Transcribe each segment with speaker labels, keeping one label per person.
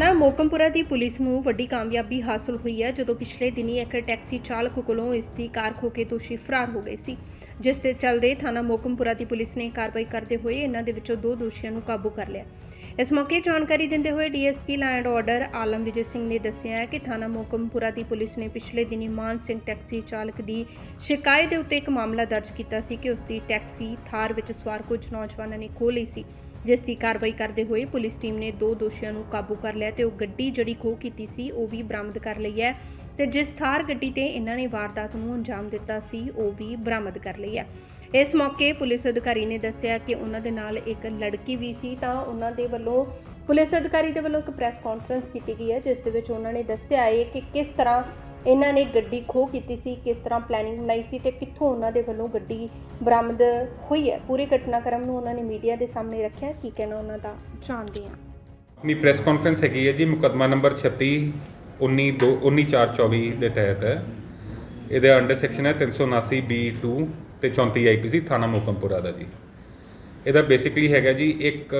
Speaker 1: ਥਾਣਾ ਮੋਕਮਪੁਰਾ ਦੀ ਪੁਲਿਸ ਨੂੰ ਵੱਡੀ ਕਾਮਯਾਬੀ ਹਾਸਲ ਹੋਈ ਹੈ, ਜਦੋਂ ਪਿਛਲੇ ਦਿਨੀ ਇੱਕ ਟੈਕਸੀ ਚਾਲਕ ਕੋਲੋਂ ਇਸ ਦੀ ਕਾਰ ਖੋ ਕੇ ਦੋਸ਼ੀ ਫਰਾਰ ਹੋ ਗਏ ਸੀ। ਜਿਸ ਦੇ ਚੱਲਦੇ ਥਾਣਾ ਮੋਕਮਪੁਰਾ ਦੀ ਪੁਲਿਸ ਨੇ ਕਾਰਵਾਈ ਕਰਦੇ ਹੋਏ ਇਹਨਾਂ ਦੇ ਵਿੱਚੋਂ ਦੋ ਦੋਸ਼ੀਆਂ ਨੂੰ ਕਾਬੂ ਕਰ ਲਿਆ। ਇਸ ਮੌਕੇ ਜਾਣਕਾਰੀ ਦਿੰਦੇ ਹੋਏ DSP land order Alam Vijay Singh ਨੇ ਦੱਸਿਆ ਹੈ ਕਿ ਥਾਣਾ ਮੋਕਮਪੁਰਾ ਦੀ ਪੁਲਿਸ ਨੇ ਪਿਛਲੇ ਦਿਨੀ ਮਾਨ ਸਿੰਘ ਟੈਕਸੀ ਚਾਲਕ ਦੀ ਸ਼ਿਕਾਇਤ ਦੇ ਉੱਤੇ ਇੱਕ ਮਾਮਲਾ ਦਰਜ ਕੀਤਾ ਸੀ ਕਿ ਉਸ ਦੀ ਟੈਕਸੀ ਥਾਰ ਵਿੱਚ ਸਵਾਰ ਕੁਝ ਨੌਜਵਾਨਾਂ ਨੇ ਖੋਹ ਲਈ ਸੀ। ਜਿਸ ਦੀ ਕਾਰਵਾਈ ਕਰਦੇ ਹੋਏ ਪੁਲਿਸ ਟੀਮ ਨੇ ਦੋ ਦੋਸ਼ੀਆਂ ਨੂੰ ਕਾਬੂ ਕਰ ਲਿਆ ਤੇ ਉਹ ਗੱਡੀ ਜਿਹੜੀ ਖੋਹ ਕੀਤੀ ਸੀ, ਉਹ ਵੀ ਬਰਾਮਦ ਕਰ ਲਈ ਹੈ ਤੇ ਜਿਸ ਥਾਰ ਗੱਡੀ ਤੇ ਇਹਨਾਂ ਨੇ ਵਾਰਦਾਤ ਨੂੰ ਅੰਜਾਮ ਦਿੱਤਾ ਸੀ, ਉਹ ਵੀ ਬਰਾਮਦ ਕਰ ਲਈ ਹੈ। ਇਸ ਮੌਕੇ ਪੁਲਿਸ ਅਧਿਕਾਰੀ ਨੇ ਦੱਸਿਆ ਕਿ ਉਹਨਾਂ ਦੇ ਨਾਲ ਇੱਕ ਲੜਕੀ ਵੀ ਸੀ, ਤਾਂ ਉਹਨਾਂ ਦੇ ਵੱਲੋਂ ਪੁਲਿਸ ਅਧਿਕਾਰੀ ਦੇ ਵੱਲੋਂ ਇੱਕ ਪ੍ਰੈਸ ਕਾਨਫਰੰਸ ਕੀਤੀ ਗਈ ਹੈ, ਜਿਸ ਦੇ ਵਿੱਚ ਉਹਨਾਂ ਨੇ ਦੱਸਿਆ ਹੈ ਕਿ ਕਿਸ ਤਰ੍ਹਾਂ ਇਹਨਾਂ ਨੇ ਗੱਡੀ ਖੋਹ ਕੀਤੀ ਸੀ, ਕਿਸ ਤਰ੍ਹਾਂ ਪਲੈਨਿੰਗ ਬਣਾਈ ਸੀ ਤੇ ਕਿੱਥੋਂ ਉਹਨਾਂ ਦੇ ਵੱਲੋਂ ਗੱਡੀ ਬਰਾਮਦ ਹੋਈ ਹੈ। ਪੂਰੇ ਘਟਨਾਕ੍ਰਮ ਨੂੰ ਉਹਨਾਂ ਨੇ ਮੀਡੀਆ ਦੇ ਸਾਹਮਣੇ ਰੱਖਿਆ ਕੀ ਕਹਿਣਾ ਉਹਨਾਂ ਦਾ? ਜਾਣਦੇ ਹਾਂ।
Speaker 2: ਆਪਣੀ ਪ੍ਰੈਸ ਕਾਨਫਰੰਸ ਹੈਗੀ ਹੈ ਜੀ, ਮੁਕੱਦਮਾ ਨੰਬਰ 36 19 2 19424 ਦੇ ਤਹਿਤ। ਹੈ ਇਹਦੇ ਅੰਡਰ ਸੈਕਸ਼ਨ ਹੈ 379 B2 ਤੇ 34 ਆਈਪੀਸੀ ਥਾਣਾ ਮੋਕਮਪੁਰਾ ਦਾ ਜੀ। ਇਹਦਾ ਬੇਸਿਕਲੀ ਹੈਗਾ ਜੀ, ਇੱਕ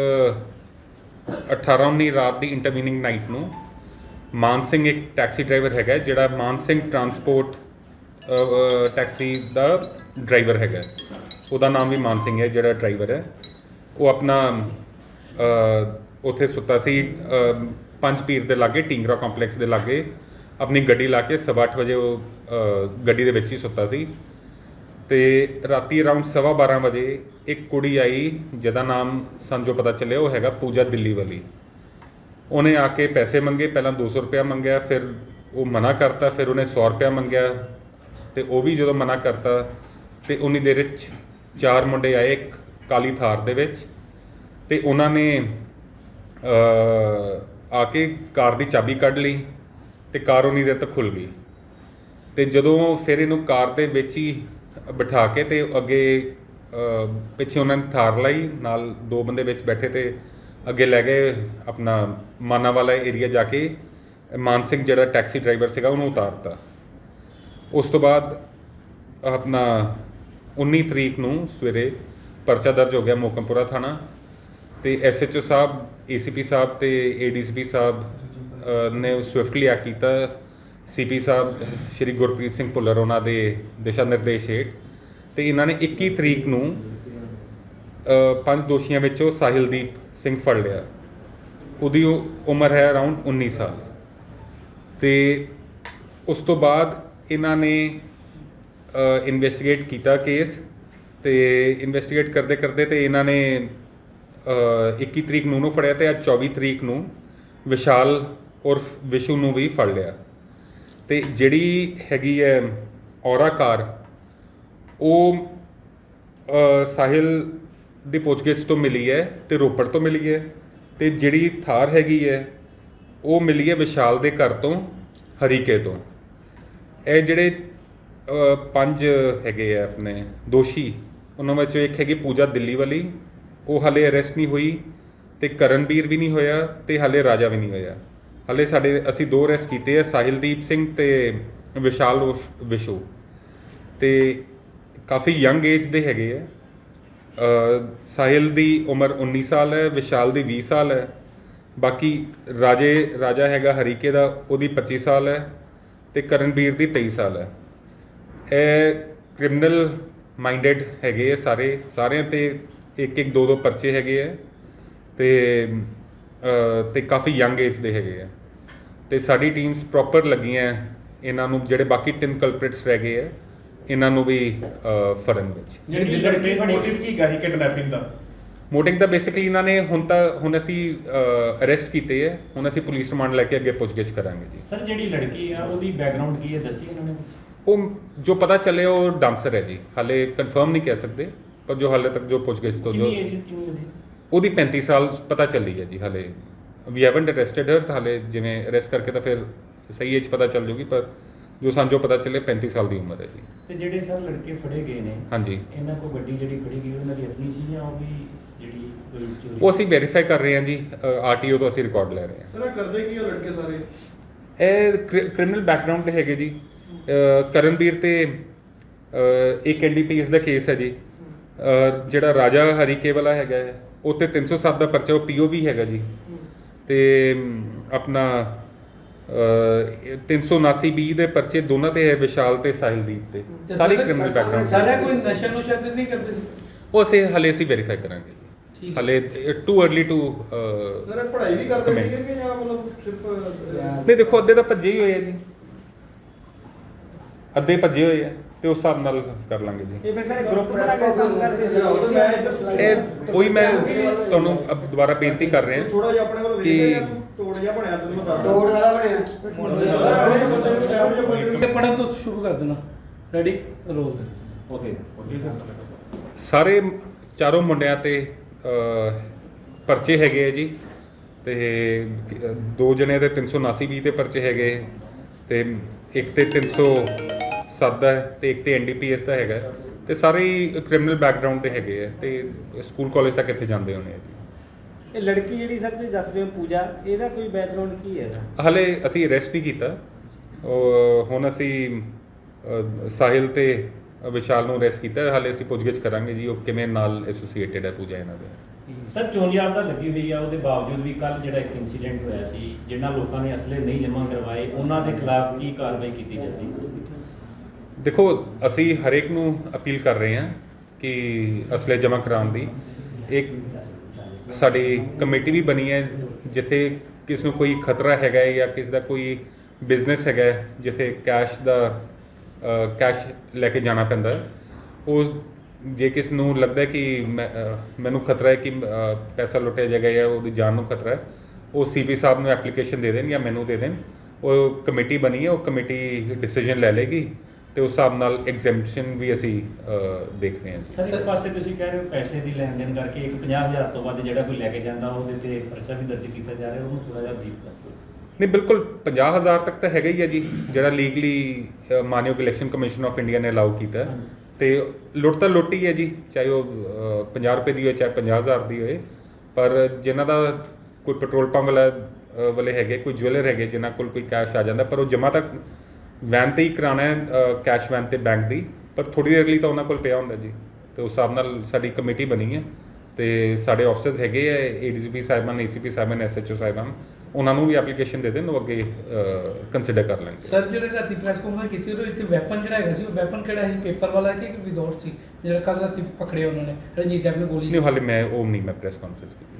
Speaker 2: 18 19 ਰਾਤ ਦੀ ਇੰਟਰਵੀਨਿੰਗ ਨਾਈਟ ਨੂੰ ਮਾਨ ਸਿੰਘ ਇੱਕ ਟੈਕਸੀ ਡਰਾਈਵਰ ਹੈਗਾ ਜਿਹੜਾ ਮਾਨ ਸਿੰਘ ਟਰਾਂਸਪੋਰਟ ਟੈਕਸੀ ਦਾ ਡਰਾਈਵਰ ਹੈਗਾ ਉਹਦਾ ਨਾਮ ਵੀ ਮਾਨ ਸਿੰਘ ਹੈ ਜਿਹੜਾ ਡਰਾਈਵਰ ਹੈ। ਉਹ ਆਪਣਾ ਉੱਥੇ ਸੁੱਤਾ ਸੀ ਅ, ਪੰਜ ਪੀਰ ਦੇ ਲਾਗੇ ਟਿੰਗਰਾ ਕੰਪਲੈਕਸ ਦੇ ਲਾਗੇ। ਆਪਣੀ ਗੱਡੀ ਲਾ ਕੇ ਸਵਾ ਅੱਠ ਵਜੇ ਉਹ ਗੱਡੀ ਦੇ ਵਿੱਚ ਹੀ ਸੁੱਤਾ ਸੀ। ਤੇ ਰਾਤੀ ਅਰਾਊਂਡ ਸਵਾ 12 ਵਜੇ ਇੱਕ ਕੁੜੀ ਆਈ ਜਿਹਦਾ ਨਾਮ ਸਾਨੂੰ ਜੋ ਪਤਾ ਚੱਲਿਆ ਉਹ ਹੈਗਾ ਪੂਜਾ ਦਿੱਲੀ ਵਾਲੀ। ਉਹਨੇ ਆ ਕੇ ਪੈਸੇ ਮੰਗੇ, ਪਹਿਲਾਂ 200 ਰੁਪਇਆ ਮੰਗਿਆ, ਫਿਰ ਉਹ ਮਨਾ ਕਰਤਾ, ਫਿਰ ਉਹਨੇ 100 ਰੁਪਇਆ ਮੰਗਿਆ ਤੇ ਉਹ ਵੀ ਜਦੋਂ ਮਨਾ ਕਰਤਾ ਤੇ ਉਨੀ ਦੇਰ ਵਿੱਚ ਚਾਰ ਮੁੰਡੇ ਆਏ ਇੱਕ ਕਾਲੀ ਥਾਰ ਦੇ ਵਿੱਚ ਤੇ ਉਹਨਾਂ ਨੇ ਆ ਕੇ ਕਾਰ ਦੀ ਚਾਬੀ ਕੱਢ ਲਈ ਤੇ ਕਾਰ ਉਨੀ ਦੇਰ ਤੱਕ ਖੁੱਲ ਗਈ। ਤੇ ਜਦੋਂ ਫਿਰ ਇਹਨੂੰ ਕਾਰ ਦੇ ਵਿੱਚ ਹੀ ਬਿਠਾ ਕੇ ਤੇ ਅੱਗੇ ਪਿੱਛੇ ਉਹਨਾਂ ਨੇ ਥਾਰ ਲਾਈ, ਨਾਲ ਦੋ ਬੰਦੇ ਵਿੱਚ ਬੈਠੇ ਤੇ ਅੱਗੇ ਲੈ ਗਏ ਆਪਣਾ ਮਾਨਾ ਵਾਲਾ ਏਰੀਆ ਜਾ ਕੇ ਮਾਨ ਸਿੰਘ ਜਿਹੜਾ ਟੈਕਸੀ ਡਰਾਈਵਰ ਸੀਗਾ ਉਹਨੂੰ ਉਤਾਰਤਾ। ਉਸ ਤੋਂ ਬਾਅਦ ਆਪਣਾ 19 ਤਰੀਕ ਨੂੰ ਸਵੇਰੇ ਪਰਚਾ ਦਰਜ ਹੋ ਗਿਆ ਮੋਕਮਪੁਰਾ ਥਾਣਾ ਤੇ ਐਸਐਚਓ ਸਾਹਿਬ, ਏਸੀਪੀ ਸਾਹਿਬ ਤੇ ਏਡੀਸੀਪੀ ਸਾਹਿਬ ਨੇ ਸਵਿਫਟਲੀ ਐਕਟ ਕੀਤਾ। ਸੀਪੀ ਸਾਹਿਬ, ਸ਼੍ਰੀ ਗੁਰਪ੍ਰੀਤ ਸਿੰਘ ਭੁੱਲਰ ਉਹਨਾਂ ਦੇ ਦਿਸ਼ਾ ਨਿਰਦੇਸ਼ ਹੇਠ ਤੇ ਇਹਨਾਂ ਨੇ 21 ਤਰੀਕ ਨੂੰ ਪੰਜ ਦੋਸ਼ੀਆਂ ਵਿੱਚੋਂ ਸਾਹਿਲਦੀਪ ਸਿੰਘ ਫੜ ਲਿਆ। ਉਹਦੀ ਉਮਰ ਹੈ ਅਰਾਊਂਡ 19 ਸਾਲ। ਤੇ ਉਸ ਤੋਂ ਬਾਅਦ ਇਹਨਾਂ ਨੇ ਇਨਵੈਸਟੀਗੇਟ ਕੀਤਾ ਕੇਸ ਤੇ ਇਨਵੈਸਟੀਗੇਟ ਕਰਦੇ ਕਰਦੇ ਤੇ ਇਹਨਾਂ ਨੇ ਅ, 21 ਤਰੀਕ ਨੂੰ ਨੂੰ ਫੜਿਆ ਤੇ ਅੱਜ 24 ਤਰੀਕ ਨੂੰ ਵਿਸ਼ਾਲ ਉਰਫ ਵਿਸ਼ੂ ਨੂੰ ਵੀ ਫੜ ਲਿਆ। ਤੇ ਜਿਹੜੀ ਹੈਗੀ ਹੈ ਔਰਾ ਕਾਰ ਉਹ ਸਾਹਿਲ ਦੀ ਪੁੱਛਗਿੱਛ ਤੋਂ ਮਿਲੀ ਹੈ ਤੇ ਰੋਪੜ ਤੋਂ ਮਿਲੀ ਹੈ ਤੇ ਜਿਹੜੀ ਥਾਰ ਹੈਗੀ ਹੈ, ਉਹ ਮਿਲੀ ਹੈ ਵਿਸ਼ਾਲ ਦੇ ਘਰ ਤੋਂ, ਹਰੀਕੇ ਤੋਂ। ਇਹ ਜਿਹੜੇ ਪੰਜ ਹੈਗੇ ਆ ਆਪਣੇ ਦੋਸ਼ੀ, ਉਹਨਾਂ ਵਿੱਚੋਂ ਇੱਕ ਹੈਗੀ ਪੂਜਾ ਦਿੱਲੀ ਵਾਲੀ ਉਹ ਹਲੇ ਅਰੈਸਟ ਨਹੀਂ ਹੋਈ ਤੇ ਕਰਨਵੀਰ ਵੀ ਨਹੀਂ ਹੋਇਆ ਤੇ ਹਲੇ ਰਾਜਾ ਵੀ ਨਹੀਂ ਹੋਇਆ। ਹਲੇ ਸਾਡੇ, ਅਸੀਂ ਦੋ ਅਰੈਸਟ ਕੀਤੇ ਆ, ਸਾਹਿਲਦੀਪ ਸਿੰਘ ਤੇ ਵਿਸ਼ਾਲ ਉਰਫ ਵਿਸ਼ੂ। ਤੇ ਕਾਫੀ ਯੰਗ ਏਜ ਦੇ ਹੈਗੇ ਆ। ਸਾਹਿਲ ਦੀ ਉਮਰ 19 ਸਾਲ ਹੈ, ਵਿਸ਼ਾਲ ਦੀ 20 ਸਾਲ ਹੈ। ਬਾਕੀ ਰਾਜੇ, ਰਾਜਾ ਹੈਗਾ ਹਰੀਕੇ ਦਾ, ਉਹਦੀ 25 ਸਾਲ ਹੈ ਤੇ ਕਰਨਵੀਰ ਦੀ 23 ਸਾਲ ਹੈ। ਇਹ ਕ੍ਰਿਮੀਨਲ ਮਾਈਂਡਡ ਹੈਗੇ ਆ ਸਾਰੇ, ਸਾਰਿਆਂ ਤੇ ਇੱਕ ਇੱਕ ਦੋ ਦੋ ਪਰਚੇ ਹੈਗੇ ਆ ਤੇ ਤੇ ਕਾਫੀ ਯੰਗ ਏਜ ਦੇ ਹੈਗੇ ਆ। ਤੇ ਸਾਡੀ ਟੀਮਸ ਪ੍ਰੋਪਰ ਲੱਗੀਆਂ ਇਹਨਾਂ ਨੂੰ ਜਿਹੜੇ ਬਾਕੀ ਤਿੰਨ ਕਲਪ੍ਰਿਟਸ ਰਹਿ ਗਏ ਆ। ਇਹਨਾਂ ਨੂੰ ਵੀ ਫੜਨ ਵਿੱਚ।
Speaker 3: ਜਿਹੜੀ ਲੜਕੀ ਮੋਟਿਵ ਕੀ ਗਾ ਸੀ ਕਿਡਨੈਪਿੰਗ ਦਾ?
Speaker 2: ਮੋਟਿੰਗ ਤਾਂ ਬੇਸਿਕਲੀ ਇਹਨਾਂ ਨੇ ਹੁਣ ਤਾਂ ਹੁਣ ਅਸੀਂ ਅਰੈਸਟ ਕੀਤੇ ਹੈ। ਹੁਣ ਅਸੀਂ ਪੁਲਿਸ ਰਿਮਾਂਡ ਲੈ ਕੇ ਅੱਗੇ ਪੁੱਛਗਿੱਛ ਕਰਾਂਗੇ ਜੀ।
Speaker 3: ਸਰ ਜਿਹੜੀ ਲੜਕੀ ਆ ਉਹਦੀ ਬੈਕਗ੍ਰਾਉਂਡ ਕੀ ਹੈ? ਦੱਸੀ ਇਹਨਾਂ ਨੇ।
Speaker 2: ਉਹ ਜੋ ਪਤਾ ਚੱਲੇ ਉਹ ਡਾਂਸਰ ਹੈ ਜੀ। ਹਾਲੇ ਕਨਫਰਮ ਨਹੀਂ ਕਹਿ ਸਕਦੇ ਪਰ ਜੋ ਹਾਲੇ ਤੱਕ ਜੋ ਪੁੱਛਗਿੱਛ ਤੋਂ ਜੋ
Speaker 3: ਉਹਦੀ?
Speaker 2: ਉਹਦੀ 35 ਸਾਲ ਪਤਾ ਚੱਲੀ ਹੈ ਜੀ ਹਾਲੇ। ਵੀ ਹੈਵਨਟ ਅਰੈਸਟਡ ਹਰ ਤਾਂ ਹਾਲੇ ਜਿਵੇਂ ਅਰੈਸਟ ਕਰਕੇ ਤਾਂ ਫਿਰ ਸਹੀ ਏਜ ਪਤਾ ਚੱਲ ਜੂਗੀ ਪਰ ਜੋ ਸਾਨੂੰ ਜੋ ਪਤਾ ਚੱਲੇ 35 ਸਾਲ ਦੀ ਉਮਰ ਹੈ ਜੀ।
Speaker 3: ਤੇ ਜਿਹੜੇ ਸਰ ਲੜਕੇ ਫੜੇ ਗਏ ਨੇ
Speaker 2: ਹਾਂਜੀ।
Speaker 3: ਇਹਨਾਂ ਕੋ ਗੱਡੀ ਜਿਹੜੀ ਫੜੀ ਗਈ ਉਹਨਾਂ ਦੀ ਆਪਣੀ ਸੀ ਜਾਂ ਉਹ ਵੀ ਜਿਹੜੀ ਕੋਈ ਚੋਰੀ
Speaker 2: ਉਹ ਅਸੀਂ ਵੈਰੀਫਾਈ ਕਰ ਰਹੇ ਹਾਂ ਜੀ ਆਰਟੀਓ ਤੋਂ ਅਸੀਂ ਰਿਕਾਰਡ ਲੈ ਰਹੇ ਹਾਂ।
Speaker 4: ਸਰ ਇਹ ਕਰਦੇ ਕੀ ਆ ਲੜਕੇ ਸਾਰੇ?
Speaker 2: ਇਹ ਕ੍ਰਿਮੀਨਲ ਬੈਕਗ੍ਰਾਉਂਡ ਤੇ ਹੈਗੇ ਜੀ। ਕਰਨਵੀਰ ਤੇ ਇੱਕ ਐਨਡੀਪੀਐਸ ਦਾ ਕੇਸ ਹੈ ਜੀ। ਜਿਹੜਾ ਰਾਜਾ ਹਰੀਕੇ ਵਾਲਾ ਹੈਗਾ ਹੈ, ਉਹ ਤੇ 307 ਦਾ ਪਰਚਾ ਉਹ ਪੀਓਵੀ ਹੈਗਾ ਜੀ। ਤੇ ਆਪਣਾ 379 ਬੀ ਦੇ ਪਰਚੇ ਦੋਨਾਂ ਤੇ ਹੈ ਵਿਸ਼ਾਲ ਤੇ ਸਾਹਿਲਦੀਪ ਤੇ
Speaker 4: ਤੇ
Speaker 2: ਸਾਰੀ ਕ੍ਰਿਮੀਨਲ ਬੈਕਗ੍ਰਾਉਂਡ
Speaker 4: ਸਾਰਾ ਕੋਈ ਨਸ਼ਾ ਨੁਸ਼ਾ ਤੇ ਨਹੀਂ ਕਰਦੇ ਸੀ?
Speaker 2: ਉਹ ਅਸੀਂ ਹਲੇ ਅਸੀਂ ਵੈਰੀਫਾਈ ਕਰਾਂਗੇ। ਹਲੇ ਟੂ अर्ਲੀ ਟੂ
Speaker 5: ਸਰ ਪੜ੍ਹਾਈ ਵੀ ਕਰਦੇ. ਸੀਗੇ ਕਿ ਜਾਂ ਮਤਲਬ ਸਿਰਫ
Speaker 2: ਨਹੀਂ ਦੇਖੋ ਅੱਧੇ ਤਾਂ ਭੱਜੇ ਹੀ ਹੋਏ ਆ ਜੀ। ਅੱਧੇ ਭੱਜੇ ਹੋਏ ਆ ਤੇ ਉਸ ਹਿਸਾਬ ਨਾਲ ਕਰ ਲਾਂਗੇ ਜੀ।
Speaker 6: ਇਹ ਫਿਰ ਸਾਰੇ ਗਰੁੱਪ ਬਣਾ ਕੇ ਕੰਮ ਕਰਦੇ ਸੀ।
Speaker 5: ਉਹ ਤਾਂ ਮੈਂ
Speaker 2: ਇਹ ਕੋਈ ਮੈਂ ਤੁਹਾਨੂੰ ਦੁਬਾਰਾ ਬੇਨਤੀ ਕਰ ਰਿਹਾ
Speaker 5: ਥੋੜਾ ਜਿਹਾ ਆਪਣੇ ਵੱਲ
Speaker 2: ਕਿ-
Speaker 5: ਵੇਖਦੇ ਆ ਤੋੜ ਜਿਹਾ ਬਣਿਆ ਤੁਹਾਨੂੰ ਮੈਂ ਦੱਸਦਾ।
Speaker 6: ਤੋੜ ਵਾਲਾ ਬਣਿਆ।
Speaker 4: ਤੇ ਪੜਨ ਤੋਂ ਸ਼ੁਰੂ ਕਰ ਦੇਣਾ। ਰੈਡੀ ਰੋਲ
Speaker 3: ਓਕੇ
Speaker 2: ਸਾਰੇ ਚਾਰੋਂ ਮੁੰਡਿਆਂ ਤੇ ਅ, ਪਰਚੇ ਹੈਗੇ ਆ ਜੀ। ਤੇ ਅ, ਦੋ ਜਣੇ ਦੇ 379 ਵੀ ਤੇ ਪਰਚੇ ਹੈਗੇ। ਤੇ ਇੱਕ ਤੇ 307 ਦਾ ਹੈ ਤੇ ਇੱਕ ਤੇ ਐਨਡੀਪੀਐਸ ਦਾ ਹੈਗਾ। ਹੈ। ਤੇ ਸਾਰੇ ਹੀ ਕ੍ਰਿਮੀਨਲ ਬੈਕਗ੍ਰਾਉਂਡ ਦੇ ਹੈਗੇ ਆ। ਤੇ ਸਕੂਲ ਕਾਲਜ ਤੱਕ ਇੱਥੇ ਜਾਂਦੇ ਹੋਣੇ ਆ ਜੀ।
Speaker 6: ਇਹ ਲੜਕੀ ਜਿਹੜੀ ਸਰ ਤੁਸੀਂ ਦੱਸ ਰਹੇ ਹੋ ਪੂਜਾ ਇਹਦਾ ਕੋਈ ਬੈਕਗ੍ਰਾਉਂਡ ਕੀ ਹੈ ਇਹਦਾ?
Speaker 2: ਹਲੇ ਅਸੀਂ ਅਰੈਸਟ ਨਹੀਂ ਕੀਤਾ। ਉਹ ਹੁਣ ਅਸੀਂ ਅ, ਸਾਹਿਲ ਤੇ ਵਿਸ਼ਾਲ ਨੂੰ ਅਰੈਸਟ ਕੀਤਾ। ਹੈ। ਹਲੇ ਅਸੀਂ ਪੁੱਛਗਿੱਛ ਕਰਾਂਗੇ ਜੀ ਉਹ ਕਿਵੇਂ ਨਾਲ ਐਸੋਸੀਏਟਡ ਹੈ ਪੂਜਾ ਇਹਨਾਂ ਦੇ।
Speaker 3: ਸਰ ਚੋਣਯਾਬ ਤਾਂ ਲੱਗੀ ਹੋਈ ਆ ਉਹਦੇ ਬਾਵਜੂਦ ਵੀ ਕੱਲ ਜਿਹੜਾ ਇੱਕ ਇਨਸੀਡੈਂਟ ਹੋਇਆ ਸੀ ਜਿਨ੍ਹਾਂ ਲੋਕਾਂ ਨੇ ਅਸਲੇ ਨਹੀਂ ਜਮ੍ਹਾਂ ਕਰਵਾਏ ਉਹਨਾਂ ਦੇ ਖਿਲਾਫ ਕੀ ਕਾਰਵਾਈ ਕੀਤੀ ਜਾਂਦੀ
Speaker 2: ਦੇਖੋ ਅਸੀਂ ਹਰੇਕ ਨੂੰ ਅਪੀਲ ਕਰ ਰਹੇ ਹਾਂ ਕਿ ਅਸਲੇ ਜਮ੍ਹਾਂ ਕਰਾਉਣ ਦੀ। ਇੱਕ ਸਾਡੀ ਕਮੇਟੀ ਵੀ ਬਣੀ ਹੈ ਜਿੱਥੇ ਕਿਸ ਨੂੰ ਕੋਈ ਖਤਰਾ ਹੈਗਾ ਹੈ ਜਾਂ ਕਿਸ ਦਾ ਕੋਈ ਬਿਜ਼ਨਸ ਹੈਗਾ ਹੈ, ਜਿੱਥੇ ਕੈਸ਼ ਦਾ ਕੈਸ਼ ਲੈ ਕੇ ਜਾਣਾ ਪੈਂਦਾ ਹੈ। ਉਹ ਜੇ ਕਿਸ ਨੂੰ ਲੱਗਦਾ ਹੈ ਕਿ ਮੈਂ, ਅ, ਮੈਨੂੰ ਖਤਰਾ ਹੈ ਕਿ ਅ, ਪੈਸਾ ਲੁੱਟਿਆ ਜਾਏਗਾ ਜਾਂ ਉਹਦੀ ਜਾਨ ਨੂੰ ਖਤਰਾ ਹੈ ਉਹ ਸੀਪੀ ਸਾਹਿਬ ਨੂੰ ਐਪਲੀਕੇਸ਼ਨ ਦੇ ਦੇਣ ਜਾਂ ਮੈਨੂੰ ਦੇ ਦੇਣ ਉਹ ਕਮੇਟੀ ਬਣੀ ਹੈ ਉਹ ਕਮੇਟੀ ਡਿਸੀਜਨ ਲੈ ਲੇਗੀ ਤੇ ਉਸ ਹਿਸਾਬ ਨਾਲ ਐਗਜ਼ੈਂਪਸ਼ਨ ਵੀ ਅਸੀਂ ਅ, ਦੇਖ ਰਹੇ ਹਾਂ ਜੀ।
Speaker 3: ਸਰ ਇੱਕ ਪਾਸੇ ਤੁਸੀਂ ਕਹਿ ਰਹੇ ਹੋ ਪੈਸੇ ਦੀ ਲੈਣ ਦੇਣ ਕਰਕੇ ਇੱਕ 50000 ਤੋਂ ਵੱਧ ਜਿਹੜਾ ਕੋਈ ਲੈ ਕੇ ਜਾਂਦਾ ਉਹਦੇ ਤੇ ਪਰਚਾ ਵੀ ਦਰਜ ਕੀਤਾ ਜਾ ਰਿਹਾ ਉਹਨੂੰ ਥੋੜਾ ਜਿਹਾ ਬਰੀਫ ਕਰ ਦਿਓ।
Speaker 2: ਨਹੀਂ ਬਿਲਕੁਲ 50000 ਤੱਕ ਤਾਂ ਹੈਗਾ ਹੀ ਹੈ ਜੀ ਜਿਹੜਾ ਲੀਗਲੀ ਮਾਨਯੋਗ ਇਲੈਕਸ਼ਨ ਕਮਿਸ਼ਨ ਆਫ ਇੰਡੀਆ ਨੇ ਅਲਾਉ ਕੀਤਾ। ਹੈ। ਤੇ ਲੁੱਟ ਤਾਂ ਲੁੱਟ ਹੀ ਹੈ ਜੀ ਚਾਹੇ ਉਹ ਅ, 50 ਰੁਪਏ ਦੀ ਹੋਏ ਚਾਹੇ 50000 ਦੀ ਹੋਏ। ਪਰ ਜਿਨ੍ਹਾਂ ਦਾ ਕੋਈ ਪੈਟਰੋਲ ਪੰਪ ਵਾਲਾ ਅ, ਵਾਲੇ ਹੈਗੇ ਕੋਈ ਜੁਐਲਰ ਹੈਗੇ ਜਿਨ੍ਹਾਂ ਕੋਲ ਕੋਈ ਕੈਸ਼ ਆ ਜਾਂਦਾ ਪਰ ਉਹ ਜਮਾ ਤੱਕ ਵੈਨ ਤੇ ਹੀ ਕਰਾਣਾ ਹੈ ਕੈਸ਼ ਵੈਨ ਤੇ ਬੈਂਕ ਦੀ। ਪਰ ਥੋੜੀ ਦੇਰ ਲਈ ਤਾਂ ਉਹਨਾਂ ਕੋਲ ਪਿਆ ਹੁੰਦਾ ਜੀ। ਤੇ ਉਸ ਹਿਸਾਬ ਨਾਲ ਸਾਡੀ ਕਮੇਟੀ ਬਣੀ ਹੈ। ਤੇ ਸਾਡੇ ਆਫਿਸਰਸ ਹੈਗੇ ਆ ਏਡੀਜੀਪੀ ਸਾਹਿਬਾਨ ਏਸੀਪੀ ਸਾਹਿਬਾਨ ਐਸਐਚਓ ਸਾਹਿਬਾਨ। ਉਹਨਾਂ ਨੂੰ ਵੀ ਐਪਲੀਕੇਸ਼ਨ ਦੇ ਦੇਣ ਉਹ ਅੱਗੇ ਕੰਸੀਡਰ ਕਰ ਲੈਣਗੇ।
Speaker 4: ਸਰ ਜਿਹੜੇ ਰਾਤੀ ਪ੍ਰੈਸ ਕਾਨਫਰੰਸ ਕੀਤੀ ਉਹਦੇ ਵਿੱਚ ਵੈਪਨ ਜਿਹੜਾ ਹੈਗਾ ਸੀ ਉਹ ਵੈਪਨ ਕਿਹੜਾ ਸੀ? ਪੇਪਰ ਵਾਲਾ ਕਿ ਵਿਦਆਊਟ ਸੀ? ਜਿਹੜਾ ਕੱਲ ਰਾਤੀ ਪਕੜਿਆ ਉਹਨਾਂ ਨੇ? ਰਣਜੀਤ ਦੇਵ ਨੇ ਗੋਲੀ
Speaker 2: ਨਹੀਂ ਹਾਲੇ ਮੈਂ ਉਹ ਨਹੀਂ ਮੈਂ ਪ੍ਰੈਸ ਕਾਨਫਰੰਸ ਕੀਤੀ।